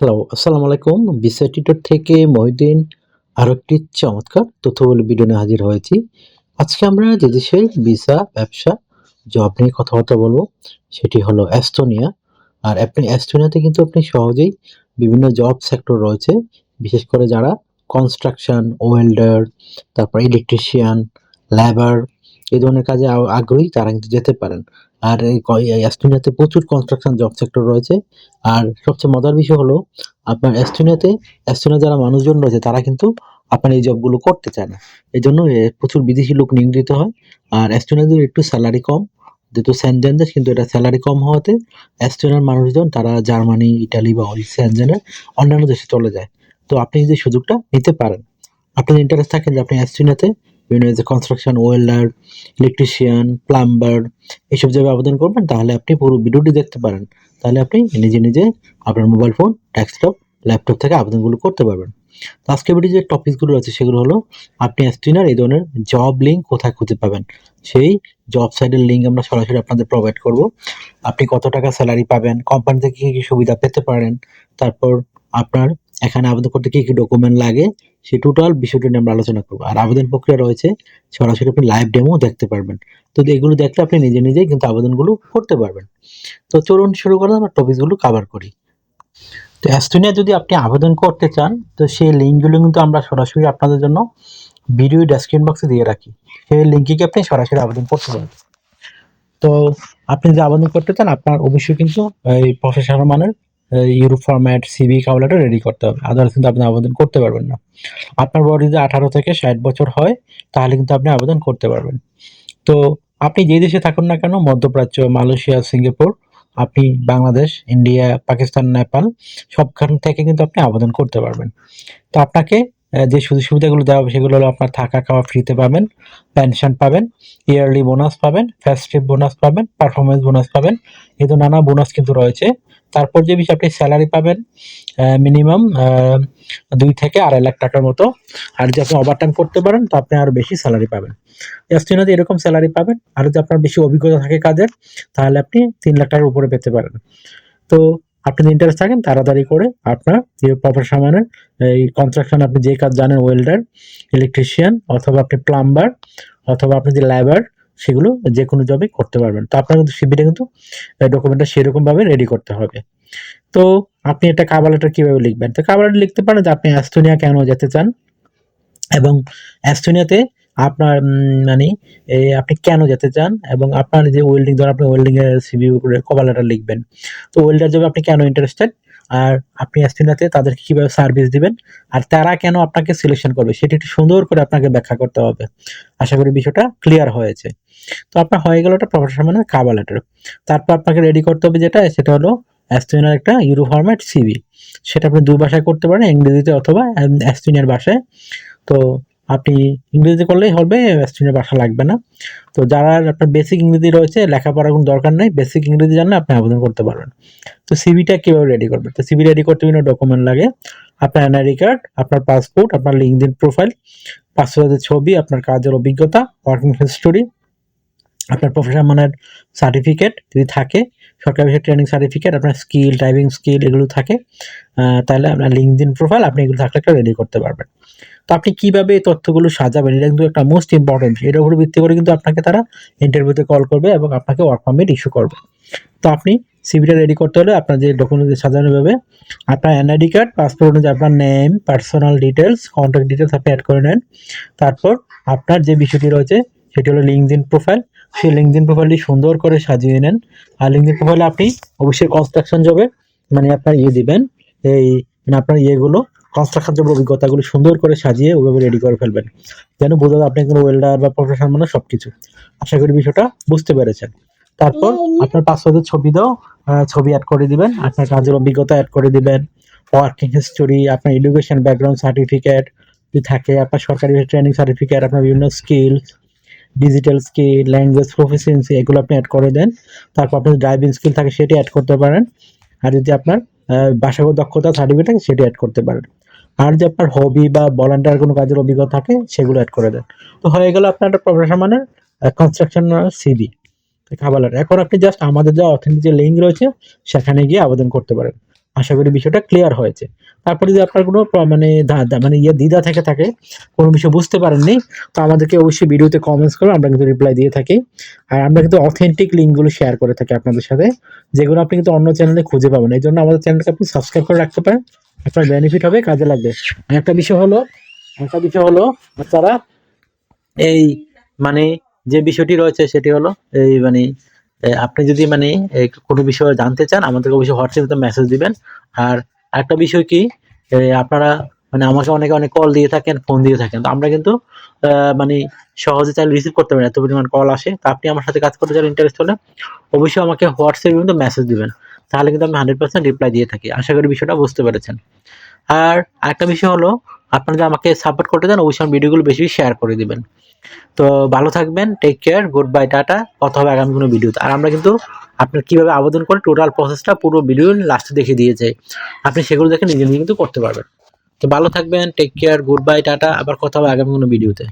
Hello আসসালামু আলাইকুম বিসা tutor থেকে মহিউদ্দিন আরও একটি চমৎকার তথ্যবলী ভিডিও নিয়ে হাজির হয়েছি। আজকে আমরা যে দেশের ভিসা, ব্যবসা জব নিয়ে কথাবার্তা বলব, সেটি হলো অ্যাস্তোনিয়া আর আপনি অ্যাস্তোনিয়াতে কিন্তু আপনি সহজেই বিভিন্ন জব সেক্টর রয়েছে, বিশেষ করে যারা কনস্ট্রাকশন ওয়েল্ডার তারপর ইলেকট্রিশিয়ান লেবার এই ধরনের কাজে আগ্রহী, তারা কিন্তু যেতে পারেন। আর এই এই প্রচুর কনস্ট্রাকশন জব সেক্টর রয়েছে। আর সবচেয়ে মজার বিষয় হলো, আপনার এস্তোনিয়াতে এস্তোনিয়া যারা মানুষজন রয়েছে, তারা কিন্তু আপনার এই জবগুলো করতে চায় না। এই জন্য প্রচুর বিদেশি লোক নিয়োগ দিতে হয়। আর এস্তোনিয়াদের একটু স্যালারি কম, যেহেতু সেন্ট দেশ কিন্তু এটা স্যালারি কম হওয়াতে এস্তোনিয়ার মানুষজন, তারা জার্মানি, ইটালি বা ওই সেন্টজেনের অন্যান্য দেশে চলে যায়। তো আপনি যদি সুযোগটা নিতে পারেন, আপনার ইন্টারেস্ট থাকেন যে আপনি এস্তোনিয়াতে বিভিন্ন যে কনস্ট্রাকশন ওয়েল্ডার ইলেকট্রিশিয়ান প্লাম্বার এইসব জায়গায় আবেদন করবেন, তাহলে আপনি পুরো ভিডিওটি দেখতে পারেন। তাহলে আপনি নিজে নিজে আপনার মোবাইল ফোন ডেস্কটপ ল্যাপটপ থেকে আবেদনগুলো করতে পারবেন। তো আজকে ভিডিও যে টপিকসগুলো আছে, সেগুলো হলো আপনি স্ক্রিনার এই ধরনের জব লিঙ্ক কোথায় খুঁজে পাবেন? সেই জব সাইডের লিঙ্ক আমরা সরাসরি আপনাদের প্রোভাইড করব। আপনি কত টাকা স্যালারি পাবেন? কোম্পানি থেকে কী কী সুবিধা পেতে পারেন? তারপর আপনার এখানে আবেদন করতে কী কী ডকুমেন্ট লাগে? সেই টোটাল বিষয়টি নিয়ে আমরা আলোচনা করব। আর আবেদন প্রক্রিয়া রয়েছে, সরাসরি আপনি লাইভ ডেমো দেখতে পারবেন। তো এগুলো দেখলে আপনি নিজে নিজেই কিন্তু আবেদনগুলো করতে পারবেন। তো চলুন শুরু করে আমরা টপিকসগুলো কভার করি। তো অ্যাস্তোনিয়া যদি আপনি আবেদন করতে চান, তো সেই লিঙ্কগুলো কিন্তু আমরা সরাসরি আপনাদের জন্য ভিডিও ডেসক্রিপশন বক্সে দিয়ে রাখি। সেই লিঙ্কে কি আপনি সরাসরি আবেদন করতে পারেন তো আপনি যে আবেদন করতে চান, আপনার অবশ্যই কিন্তু এই প্রফেশনাল মানের ইউরোপ ফরম্যাট সিবি কাউলাটা রেডি করতে হবে। আদারস কিন্তু আপনি আবেদন করতে পারবেন না। আপনার বয়স যদি আঠারো থেকে ষাট বছর হয়, তাহলে কিন্তু আপনি আবেদন করতে পারবেন। তো আপনি যে দেশে থাকুন না কেন, মধ্যপ্রাচ্য, মালয়েশিয়া, সিঙ্গাপুর, আপনি বাংলাদেশ, ইন্ডিয়া, পাকিস্তান, নেপাল, সবখান থেকে কিন্তু আপনি আবেদন করতে পারবেন। তো আপনাকে যে সুযোগ সুবিধাগুলো দেওয়া হবে সেগুলো হলো আপনার থাকা, খাওয়া ফ্রিতে পাবেন পেনশন পাবেন ইয়ারলি বোনাস পাবেন ফেস্টিভ বোনাস পাবেন পারফরমেন্স বোনাস পাবেন। এই তো নানা বোনাস কিন্তু রয়েছে। তারপর যে বিষয়ে আপনি স্যালারি পাবেন মিনিমাম দুই থেকে আড়াই লাখ টাকার মতো। আর যদি আপনি ওভারটাইম করতে পারেন, তো আপনি আরও বেশি স্যালারি পাবেন। এস্টিনাতে এরকম স্যালারি পাবেন। আর যদি আপনার বেশি অভিজ্ঞতা থাকে কাজের, তাহলে আপনি তিন লাখ টাকার উপরে পেতে পারেন। তো আপনি যদি ইন্টারেস্ট থাকেন, তাড়াতাড়ি করে আপনার যে প্রফেশন এই কনস্ট্রাকশন আপনি যে কাজ জানেন ওয়েল্ডার ইলেকট্রিশিয়ান অথবা আপনি প্লাম্বার অথবা আপনি যে লেবার সেগুলো যে কোনো জবে করতে পারবেন। তো আপনার কিন্তু সিবিটা কিন্তু ডকুমেন্টটা সেরকমভাবে রেডি করতে হবে। তো আপনি এটা কাভার লেটার কীভাবে লিখবেন? তো কাভার লেটার লিখতে পারেন যে আপনি অ্যাস্তোনিয়া কেন যেতে চান? এবং অ্যাস্তোনিয়াতে আপনার মানে আপনি কেন যেতে চান? এবং আপনার যে ওয়েল্ডিং ধর আপনি ওয়েল্ডিং এর সিভি কভার লেটার লিখবেন। তো ওয়েল্ডার জবে আপনি কেন ইন্টারেস্টেড আর আপনি অ্যাস্তোনিয়াতে তাদেরকে কীভাবে সার্ভিস দিবেন? আর তারা কেন আপনাকে সিলেকশন করবে? সেটি একটু সুন্দর করে আপনাকে ব্যাখ্যা করতে হবে। আশা করি বিষয়টা ক্লিয়ার হয়েছে। তো আপনার হয়ে গেল একটা প্রফেশনাল কাভার লেটার তারপর আপনাকে রেডি করতে হবে যেটা, সেটা হলো অ্যাস্তোনিয়ার একটা ইউরো ফরম্যাট সিভি সেটা আপনি দুই ভাষায় করতে পারেন, ইংরেজিতে অথবা অ্যাস্তোনিয়ার ভাষায়। তো আপনি ইংরেজি করলেই হবে অ্যাস্তোনিয়ার ভাষা লাগবে না। তো যারা আপনার বেসিক ইংরেজি রয়েছে, লেখাপড়ার কোনো দরকার নেই বেসিক ইংরেজি জানলে আপনি আবেদন করতে পারবেন। তো সিভিটা কীভাবে রেডি করবেন? তো সিভি রেডি করতে বিভিন্ন ডকুমেন্ট লাগে। আপনার এনআইডি কার্ড আপনার পাসপোর্ট আপনার লিঙ্কডিন প্রোফাইল পাসপোর্টের ছবি, আপনার কাজের অভিজ্ঞতা ওয়ার্কিং হিস্টোরি আপনার প্রফেশনাল মানের সার্টিফিকেট যদি থাকে, সরকারি বিষয়ে ট্রেনিং সার্টিফিকেট আপনার স্কিল টাইপিং স্কিল এগুলো থাকে তাহলে আপনার লিঙ্কডিন প্রোফাইল আপনি এগুলো থাকলে একটা রেডি করতে পারবেন। তো আপনি কীভাবে এই তথ্যগুলো সাজাবেন? এটা কিন্তু একটা মোস্ট ইম্পর্টেন্ট এটার উপরে ভিত্তি করে কিন্তু আপনাকে তারা ইন্টারভিউতে কল করবে এবং আপনাকে ওয়ার্ক পারমিট ইস্যু করবে। তো আপনি সিভিটা রেডি করতে হলে আপনার যে ডকুমেন্ট সাজানো হবে, আপনার এনআইডি কার্ড পাসপোর্ট অনুযায়ী আপনার name personal details contact details আপনি অ্যাড করে নেন। তারপর আপনার যে বিষয়টি রয়েছে, সেটি হলো লিঙ্কডিন প্রোফাইল সেই লিঙ্কডিন প্রোফাইলটি সুন্দর করে সাজিয়ে নেন। আর লিঙ্কডিন প্রোফাইলে আপনি অবশ্যই কনস্ট্রাকশন জবে মানে আপনার ইয়ে দিবেন। এই মানে আপনার ইয়েগুলো কনস্ট্রাকশন জবের অভিজ্ঞতাগুলো সুন্দর করে সাজিয়ে ওইভাবে রেডি করে ফেলবেন। যেন বোঝা যায় আপনি কোনো ওয়েল্ডার বা প্রফেশনাল মানে সব কিছু আশা করি বিষয়টা বুঝতে পেরেছেন। তারপর আপনার পাসওয়ার্ডের ছবি দাও ছবি অ্যাড করে দিবেন আপনার কাজের অভিজ্ঞতা অ্যাড করে দিবেন ওয়ার্কিং হিস্টোরি আপনার এডুকেশন ব্যাকগ্রাউন্ড সার্টিফিকেট যদি থাকে আপনার সরকারি ট্রেনিং সার্টিফিকেট আপনার বিভিন্ন skills digital skill language proficiency এগুলো আপনি অ্যাড করে দেন। তারপর আপনার ড্রাইভিং স্কিল থাকে সেটি অ্যাড করতে পারেন। আর যদি আপনার ভাষাগত দক্ষতা সার্টিফিকেট থাকে সেটি অ্যাড করতে পারেন। আর যে আপনার হবি বা ভলান্টিয়ার কোনো কাজের অভিজ্ঞতা থাকে, সেগুলো অ্যাড করে দেন। তো হয়ে গেল আপনার একটা প্রফেশন মানে কনস্ট্রাকশন সিবি খাবার এখন আপনি জাস্ট আমাদের যে অথেন্টিক লিঙ্ক রয়েছে, সেখানে গিয়ে আবেদন করতে পারেন। আশা করি বিষয়টা ক্লিয়ার হয়েছে। তারপরে যদি আপনার কোনো মানে মানে ইয়ে দ্বিধা থেকে থাকে, কোনো বিষয় বুঝতে পারেননি, তো আমাদেরকে অবশ্যই ভিডিওতে কমেন্টস করুন আমরা কিন্তু রিপ্লাই দিয়ে থাকি। আর আমরা কিন্তু অথেন্টিক লিঙ্কগুলো শেয়ার করে থাকি আপনাদের সাথে। যেগুলো আপনি কিন্তু অন্য চ্যানেলে খুঁজে পাবেন। এই জন্য আমাদের চ্যানেলকে আপনি সাবস্ক্রাইব করে রাখতে পারেন। আপনার বেনিফিট হবে, কাজে লাগবে। একটা বিষয় হলো একটা বিষয় হলো, বাচ্চারা, এই মানে যে বিষয়টি রয়েছে, সেটি হলো, এই মানে আপনি যদি মানে কোনো বিষয়ে জানতে চান, আমাদেরকে অবশ্যই হোয়াটসঅ্যাপে মেসেজ দিবেন। আর একটা বিষয় কি আপনারা মানে আমাকে অনেকে অনেক কল দিয়ে থাকেন ফোন দিয়ে থাকেন। তো আমরা কিন্তু মানে সহজে চাইলে রিসিভ করতে পারি এত পরিমাণ কল আসে। তো আপনি আমার সাথে কাজ করতে চান ইন্টারেস্ট হলে, অবশ্যই আমাকে হোয়াটসঅ্যাপে কিন্তু মেসেজ দিবেন। তাহলে কিন্তু আমি হান্ড্রেড পার্সেন্ট রিপ্লাই দিয়ে থাকি। আশা করি বিষয়টা বুঝতে পেরেছেন। আর আরেকটা বিষয় হলো, আপনারা আমাকে সাপোর্ট করতে চান, অবশ্যই আমার ভিডিওগুলো বেশি শেয়ার করে দিবেন। তো ভালো থাকবেন টেক কেয়ার গুড বাই টাটা। কথা হবে আগামী কোনো ভিডিওতে। আর আমরা কিন্তু আপনার কীভাবে আবেদন করে টোটাল প্রসেসটা পুরো ভিডিও লাস্টে দেখিয়ে দিয়েছে। আপনি সেগুলো দেখে নিজে নিজে কিন্তু করতে পারবেন। তো ভালো থাকবেন টেক কেয়ার গুড বাই টাটা। আবার কথা হবে আগামী কোনো ভিডিওতে।